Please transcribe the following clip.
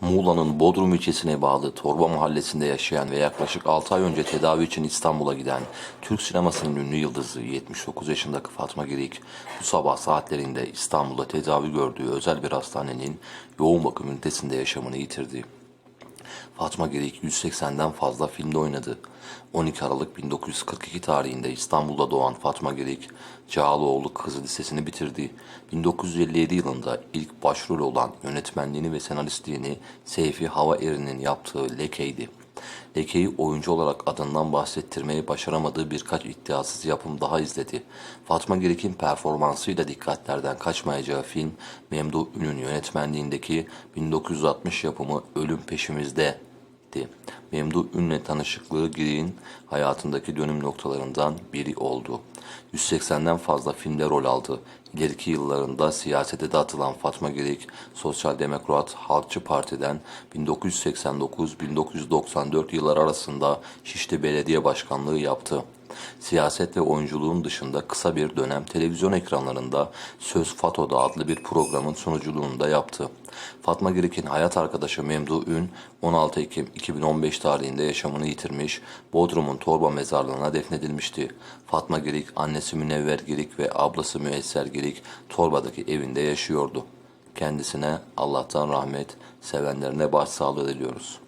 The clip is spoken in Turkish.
Muğla'nın Bodrum ilçesine bağlı Torba mahallesinde yaşayan ve yaklaşık 6 ay önce tedavi için İstanbul'a giden Türk sinemasının ünlü yıldızı 79 yaşındaki Fatma Girik bu sabah saatlerinde İstanbul'da tedavi gördüğü özel bir hastanenin yoğun bakım ünitesinde yaşamını yitirdi. Fatma Girik 180'den fazla filmde oynadı. 12 Aralık 1942 tarihinde İstanbul'da doğan Fatma Girik, Cağaloğlu Kızı Lisesi'ni bitirdi. 1957 yılında ilk başrol olan yönetmenliğini ve senaristliğini Seyfi Hava Eri'nin yaptığı Leke'ydi. Leke'yi oyuncu olarak adından bahsettirmeyi başaramadığı birkaç iddiasız yapım daha izledi. Fatma Girik'in performansıyla dikkatlerden kaçmayacağı film Memduh Ün'ün yönetmenliğindeki 1960 yapımı Ölüm Peşimizde etti. Memduh Ün'le tanışıklığı Girik'in hayatındaki dönüm noktalarından biri oldu. 180'den fazla filmde rol aldı. İleriki yıllarında siyasete de atılan Fatma Girik, Sosyal Demokrat Halkçı Parti'den 1989-1994 yılları arasında Şişli Belediye Başkanlığı yaptı. Siyaset ve oyunculuğun dışında kısa bir dönem televizyon ekranlarında Söz Fato'da adlı bir programın sunuculuğunu da yaptı. Fatma Girik'in hayat arkadaşı Memduh Ün 16 Ekim 2015 tarihinde yaşamını yitirmiş, Bodrum'un Torba mezarlığına defnedilmişti. Fatma Girik, annesi Münevver Girik ve ablası Müesser Girik Torba'daki evinde yaşıyordu. Kendisine Allah'tan rahmet, sevenlerine başsağlığı diliyoruz.